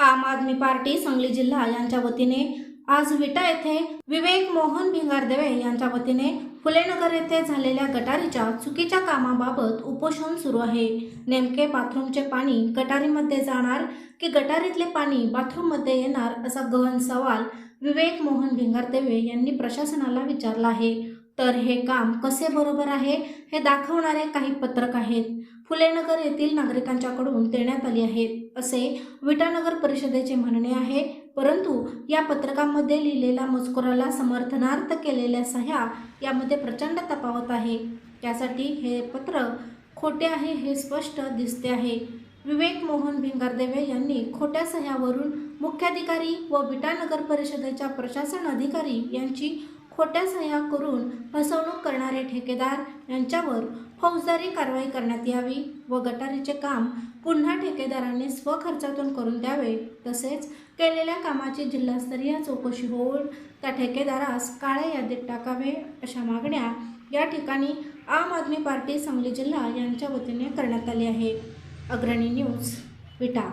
आम आदमी पार्टी सांगली जिल्हा यांच्या वतीने आज विटा येथे विवेक मोहन भिंगारदेवे यांच्या वतीने फुलेनगर येथे झालेल्या गटारीच्या चुकीच्या कामाबाबत उपोषण सुरू आहे. नेमके बाथरूमचे पाणी गटारीमध्ये जाणार की गटारीतले पाणी बाथरूममध्ये येणार असा गहन सवाल विवेक मोहन भिंगारदेवे यांनी प्रशासनाला विचारला आहे. तर हे काम कसे बरोबर आहे? हे दाखवणारे काही पत्रक आहेत. फुलेनगर येथील नागरिकांच्याकडून देण्यात आली आहेत असे विटानगर परिषदेचे म्हणणे आहे. परंतु या पत्रकामध्ये लिहिलेल्या मजकुराला समर्थनार्थ केलेल्या सह्या यामध्ये प्रचंड तफावत आहे. त्यासाठी हे पत्र खोटे आहे हे स्पष्ट दिसते आहे. विवेक मोहन भिंगारदेवे यांनी खोट्या सह्यावरून मुख्याधिकारी व विटा नगर परिषदेच्या प्रशासन अधिकारी यांची खोट्या सह्या करून फसवणूक करणारे ठेकेदार यांच्यावर फौजदारी कारवाई करण्यात यावी व गटारीचे काम पुन्हा ठेकेदारांनी स्वखर्चातून करून द्यावे तसेच केलेल्या कामाची जिल्हास्तरीय चौकशी होऊन त्या ठेकेदारास काळ्या यादीत टाकावे अशा मागण्या या ठिकाणी आम आदमी पार्टी सांगली जिल्हा यांच्या वतीने करण्यात आली आहे. अग्रणी न्यूज विटा.